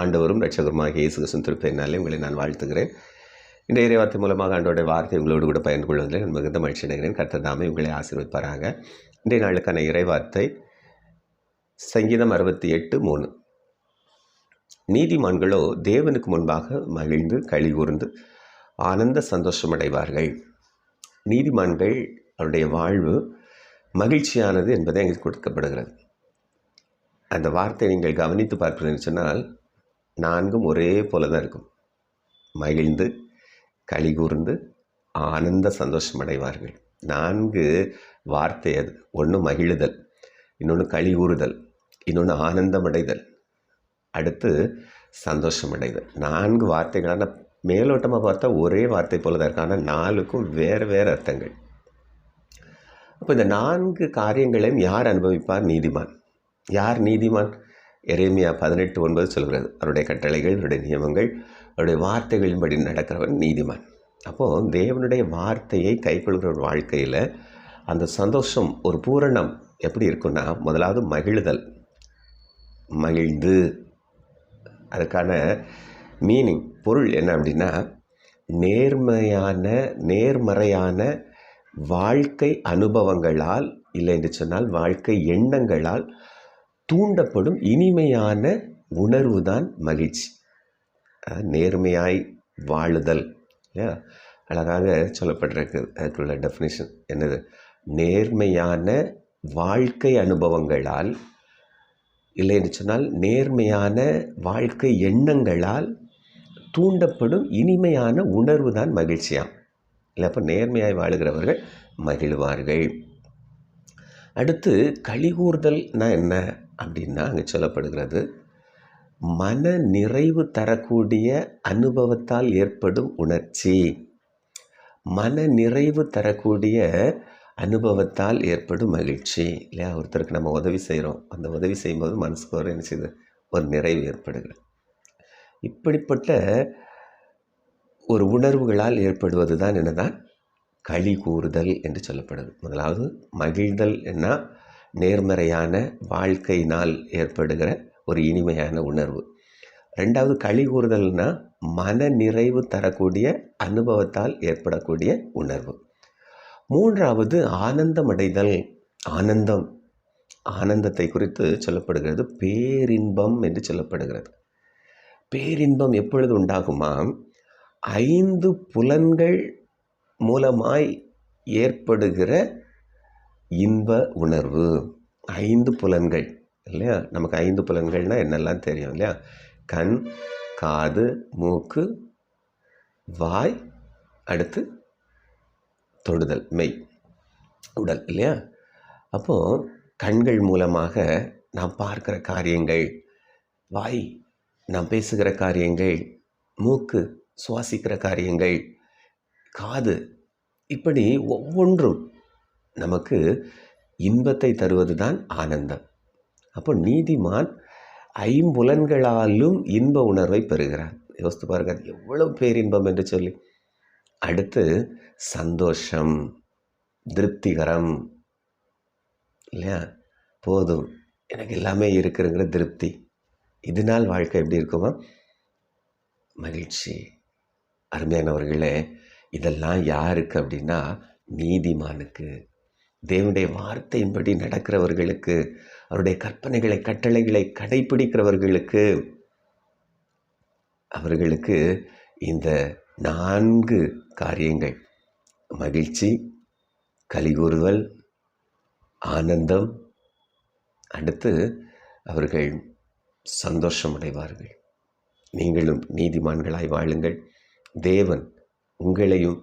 ஆண்டவரும் ரட்சகருமாக இயேசு கிறிஸ்துவின் திருப்பெயரினாலே உங்களை நான் வாழ்த்துகிறேன். இந்த இறைவார்த்தை மூலமாக ஆண்டோடைய வார்த்தை உங்களோடு கூட பயன் கொள்வதில் நான் மிகுந்த மகிழ்ச்சி அடைகிறேன். கர்த்ததாமே உங்களை ஆசீர்வதிப்பாராங்க இன்றைய நாளுக்கான இறைவார்த்தை சங்கீதம் அறுபத்தி எட்டு மூணு. நீதிமான்களோ தேவனுக்கு முன்பாக மகிழ்ந்து களி கூர்ந்து ஆனந்த சந்தோஷமடைவார்கள். நீதிமான்கள் அவருடைய வாழ்வு மகிழ்ச்சியானது என்பதை எங்களுக்கு கொடுக்கப்படுகிறது. அந்த வார்த்தை நீங்கள் கவனித்து பார்ப்பீங்கன்னு சொன்னால் நான்கும் ஒரே போல தான் இருக்கும். மகிழ்ந்து களி கூர்ந்து ஆனந்த சந்தோஷம் அடைவார்கள் நான்கு வார்த்தை அது. ஒன்று மகிழுதல் இன்னொன்று களி கூறுதல் இன்னொன்று ஆனந்தம் அடைதல் அடுத்து சந்தோஷம் அடைதல் நான்கு வார்த்தைகளான மேலோட்டமாக பார்த்தா ஒரே வார்த்தை போல தான் இருக்கு. ஆனால் நாலுக்கும் வேறு வேறு அர்த்தங்கள். அப்போ இந்த நான்கு காரியங்களையும் யார் அனுபவிப்பார்? நீதிமான். யார் நீதிமான்? எரேமியா பதினெட்டு ஒன்பது சொல்கிறது அவருடைய கட்டளைகள் அவருடைய நியமங்கள் அவருடைய வார்த்தைகளின்படி நடக்கிறவன் நீதிமான். அப்போது தேவனுடைய வார்த்தையை கைக்கொள்கிற ஒரு வாழ்க்கையில் அந்த சந்தோஷம் ஒரு பூரணம் எப்படி இருக்குன்னா முதலாவது மகிழுதல். மகிழ்ந்து. அதுக்கான மீனிங் பொருள் என்ன அப்படின்னா நேர்மையான நேர்மறையான வாழ்க்கை அனுபவங்களால் இல்லை என்று சொன்னால் வாழ்க்கை எண்ணங்களால் தூண்டப்படும் இனிமையான உணர்வு தான் மகிழ்ச்சி நேர்மையாய் வாழுதல். இல்லையா? அழகாக சொல்லப்பட்டிருக்கு அதுக்குள்ள டெஃபினேஷன் என்னது? நேர்மையான வாழ்க்கை அனுபவங்களால் இல்லை என்று சொன்னால் நேர்மையான வாழ்க்கை எண்ணங்களால் தூண்டப்படும் இனிமையான உணர்வு தான் மகிழ்ச்சியாம். இல்லை அப்போ நேர்மையாய் வாழுகிறவர்கள் மகிழ்வார்கள். அடுத்து கலிகூர்தல்னா என்ன அப்படின்னா அங்கே சொல்லப்படுகிறது. மன நிறைவு தரக்கூடிய அனுபவத்தால் ஏற்படும் உணர்ச்சி. மன நிறைவு தரக்கூடிய அனுபவத்தால் ஏற்படும் மகிழ்ச்சி. இல்லையா? ஒருத்தருக்கு நம்ம உதவி செய்கிறோம் அந்த உதவி செய்யும்போது மனசுக்கு ஒரு என்ன செய்யுது ஒரு நிறைவு ஏற்படுகிறது. இப்படிப்பட்ட ஒரு உணர்வுகளால் ஏற்படுவது தான் என்னதான்? களி கூறுதல் என்று சொல்லப்படுது. முதலாவது மகிழ்தல் என்ன? நேர்மறையான வாழ்க்கையினால் ஏற்படுகிற ஒரு இனிமையான உணர்வு. ரெண்டாவது களி கூறுதல்னால் மன நிறைவு தரக்கூடிய அனுபவத்தால் ஏற்படக்கூடிய உணர்வு. மூன்றாவது ஆனந்தம் அடைதல் ஆனந்தம். ஆனந்தத்தை குறித்து சொல்லப்படுகிறது பேரின்பம் என்று சொல்லப்படுகிறது. பேரின்பம் எப்பொழுது உண்டாகுமா ஐந்து புலன்கள் மூலமாய் ஏற்படுகிற இன்ப உணர்வு. ஐந்து புலன்கள் இல்லையா? நமக்கு ஐந்து புலன்கள்னால் என்னெல்லாம் தெரியும் இல்லையா? கண் காது மூக்கு வாய் அடுத்து தொடுதல் மெய் உடல் இல்லையா? அப்போது கண்கள் மூலமாக நாம் பார்க்குற காரியங்கள் வாய் நாம் பேசுகிற காரியங்கள் மூக்கு சுவாசிக்கிற காரியங்கள் காது. இப்படி ஒவ்வொன்றும் நமக்கு இன்பத்தை தருவது தான் ஆனந்தம். அப்போ நீதிமான் ஐம்புலன்களாலும் இன்ப உணர்வை பெறுகிறான் யோசித்து பாருங்க அது எவ்வளவு பேரின்பம் என்று சொல்லி. அடுத்து சந்தோஷம் திருப்திகரம். இல்லையா? போதும். எனக்கு எல்லாமே இருக்குங்கிற திருப்தி. இதனால் வாழ்க்கை எப்படி இருக்குமா? மகிழ்ச்சி. அருமையானவர்களே இதெல்லாம் யாருக்கு அப்படின்னா நீதிமானுக்கு. தேவனுடைய வார்த்தையின்படி நடக்கிறவர்களுக்கு அவருடைய கற்பனைகளை கட்டளைகளை கடைபிடிக்கிறவர்களுக்கு அவர்களுக்கு இந்த நான்கு காரியங்கள். மகிழ்ச்சி கலிகூறுதல் ஆனந்தம் அடுத்து அவர்கள் சந்தோஷமடைவார்கள். நீங்களும் நீதிமான்களாய் வாழுங்கள். தேவன் உங்களையும்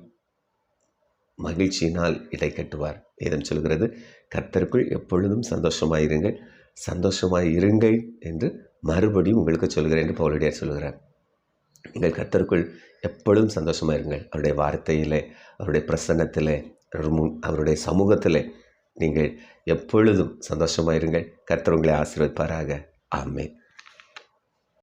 மகிழ்ச்சியினால் இடை கட்டுவார். வேதம் சொல்கிறது கர்த்தருக்குள் எப்பொழுதும் சந்தோஷமாயிருங்கள். சந்தோஷமாய் இருங்கள் என்று மறுபடியும் உங்களுக்கு சொல்கிறேன் என்று பவுலடியார் சொல்கிறார். நீங்கள் கர்த்தருக்குள் எப்பொழுதும் சந்தோஷமாக இருங்கள் அவருடைய வார்த்தையிலே அவருடைய பிரசன்னத்திலே அவருடைய சமூகத்திலே நீங்கள் எப்பொழுதும் சந்தோஷமாக இருங்கள் கர்த்தர் உங்களை ஆசீர்வதிப்பாராக. ஆமே